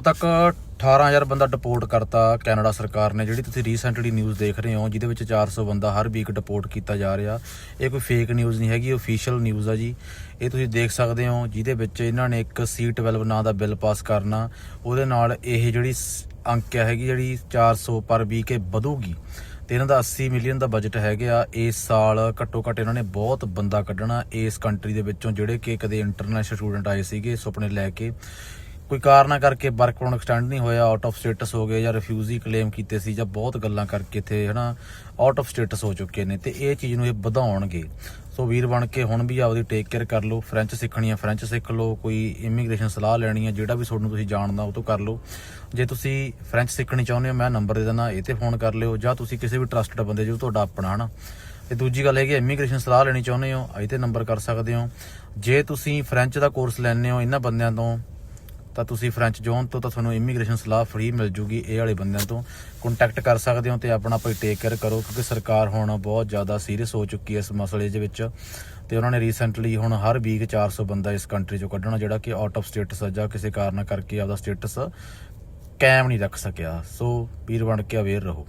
ਤੱਕ 18000 ਬੰਦਾ ਡਿਪੋਰਟ ਕਰਤਾ ਕੈਨੇਡਾ ਸਰਕਾਰ ਨੇ, ਜਿਹੜੀ ਤੁਸੀਂ ਰੀਸੈਂਟਲੀ ਨਿਊਜ਼ ਦੇਖ ਰਹੇ ਹੋ, ਜਿਹਦੇ ਵਿੱਚ 400 ਬੰਦਾ ਹਰ ਵੀਕ ਡਿਪੋਰਟ ਕੀਤਾ ਜਾ ਰਿਹਾ। ਇਹ ਕੋਈ ਫੇਕ ਨਿਊਜ਼ ਨਹੀਂ ਹੈਗੀ ਅਫੀਸ਼ੀਅਲ ਨਿਊਜ਼ ਆ ਜੀ। ਇਹ ਤੁਸੀਂ ਦੇਖ ਸਕਦੇ ਹੋ, ਜਿਹਦੇ ਵਿੱਚ ਇਹਨਾਂ ਨੇ ਇੱਕ C12 ਨਾਂ ਦਾ ਬਿੱਲ ਪਾਸ ਕਰਨਾ। ਉਹਦੇ ਨਾਲ ਇਹ ਜਿਹੜੀ ਸ- ਅੰਕਿਆ ਹੈਗੀ, ਜਿਹੜੀ 400 ਪਰ ਵੀਕ ਇਹ ਵਧੂਗੀ। ਤੇ ਇਹਨਾਂ ਦਾ 80 ਮਿਲੀਅਨ ਦਾ ਬਜਟ ਹੈਗਾ ਇਸ ਸਾਲ ਘੱਟੋ ਘੱਟ ਇਹਨਾਂ ਨੇ ਬਹੁਤ ਬੰਦਾ ਕੱਢਣਾ ਇਸ ਕੰਟਰੀ ਦੇ ਵਿੱਚੋਂ, ਜਿਹੜੇ ਕਿ ਕਦੇ ਇੰਟਰਨੈਸ਼ਨਲ ਸਟੂਡੈਂਟ ਆਏ ਸੀਗੇ, ਸੁਪਨੇ ਲੈ ਕੇ। ਕੋਈ ਕਾਰਨਾ ਕਰਕੇ ਵਰਕ ਪਰਮਿਟ ਐਕਸਟੈਂਡ ਨਹੀਂ ਹੋਇਆ ਆਊਟ ਆਫ ਸਟੇਟਸ ਹੋ ਗਏ ਜਾਂ ਰਿਫਿਊਜੀ ਕਲੇਮ ਕੀਤੇ ਸੀ ਜਾਂ ਬਹੁਤ ਗੱਲਾਂ ਕਰਕੇ ਇੱਥੇ ਹਨਾ ਆਊਟ ਆਫ ਸਟੇਟਸ ਹੋ ਚੁੱਕੇ ਨੇ ਤੇ ਇਹ ਚੀਜ਼ ਨੂੰ ਇਹ ਵਧਾਉਣਗੇ। ਸੋ ਵੀਰ ਬਣ ਕੇ ਹੁਣ ਵੀ ਆਪਦੀ ਟੇਕ ਕੇਅਰ ਕਰ ਲਓ ਫ੍ਰੈਂਚ ਸਿੱਖਣੀ ਹੈ ਫ੍ਰੈਂਚ ਸਿੱਖ ਲਓ, ਕੋਈ ਇਮੀਗ੍ਰੇਸ਼ਨ ਸਲਾਹ ਲੈਣੀ ਹੈ ਜਿਹੜਾ ਵੀ ਤੁਹਾਨੂੰ ਤੁਸੀਂ ਜਾਣਦਾ ਉਹ ਤੋਂ ਕਰ ਲਓ। ਜੇ ਤੁਸੀਂ ਫ੍ਰੈਂਚ ਸਿੱਖਣੀ ਚਾਹੁੰਦੇ ਹੋ, ਮੈਂ ਨੰਬਰ ਦੇ ਦਿੰਦਾ, ਇਹ ਤੇ ਫੋਨ ਕਰ ਲਿਓ, ਜਾਂ ਤੁਸੀਂ ਕਿਸੇ ਵੀ ਟਰਸਟਡ ਬੰਦੇ ਜੋ ਤੁਹਾਡਾ ਆਪਣਾ ਹਨਾ। ਤੇ ਦੂਜੀ ਗੱਲ ਹੈਗੀ ਇਮੀਗ੍ਰੇਸ਼ਨ ਸਲਾਹ ਲੈਣੀ ਚਾਹੁੰਦੇ ਹੋ ਇਹ ਤੇ ਨੰਬਰ ਕਰ ਸਕਦੇ ਹੋ। ਜੇ ਤੁਸੀਂ ਫ੍ਰੈਂਚ ਦਾ ਕੋਰਸ ਲੈਣੇ ਹੋ, ਇਹਨਾਂ ਬੰਦਿਆਂ ਤੋਂ ਤਾਂ ਤੁਸੀਂ ਫ੍ਰੈਂਚ ਜ਼ੋਨ ਤੋਂ ਤਾਂ ਤੁਹਾਨੂੰ ਇਮੀਗ੍ਰੇਸ਼ਨ ਸਲਾਹ ਫ੍ਰੀ ਮਿਲ ਜੂਗੀ ਇਹ ਵਾਲੇ ਬੰਦਿਆਂ ਤੋਂ। ਕੰਟੈਕਟ ਕਰ ਸਕਦੇ ਹੋ ਤੇ ਆਪਣਾ ਭਾਈ ਟੇਕ ਕੇਅਰ ਕਰੋ ਕਿਉਂਕਿ ਸਰਕਾਰ ਹੁਣ ਬਹੁਤ ਜ਼ਿਆਦਾ ਸੀਰੀਅਸ ਹੋ ਚੁੱਕੀ ਹੈ ਇਸ ਮਸਲੇ ਦੇ ਵਿੱਚ। ਤੇ ਉਹਨਾਂ ਨੇ ਰੀਸੈਂਟਲੀ ਹੁਣ ਹਰ ਵੀਕ 400 ਬੰਦਾ ਇਸ ਕੰਟਰੀ ਚੋਂ ਕੱਢਣਾ ਜਿਹੜਾ ਕਿ ਆਊਟ ਆਫ ਸਟੇਟਸ ਜਾਂ ਕਿਸੇ ਕਾਰਨ ਕਰਕੇ ਆਪਦਾ ਸਟੇਟਸ ਕਾਇਮ ਨਹੀਂ ਰੱਖ ਸਕਿਆ। ਸੋ ਵੀਰ ਬਣ ਕੇ ਅਵੇਅਰ ਰਹੋ।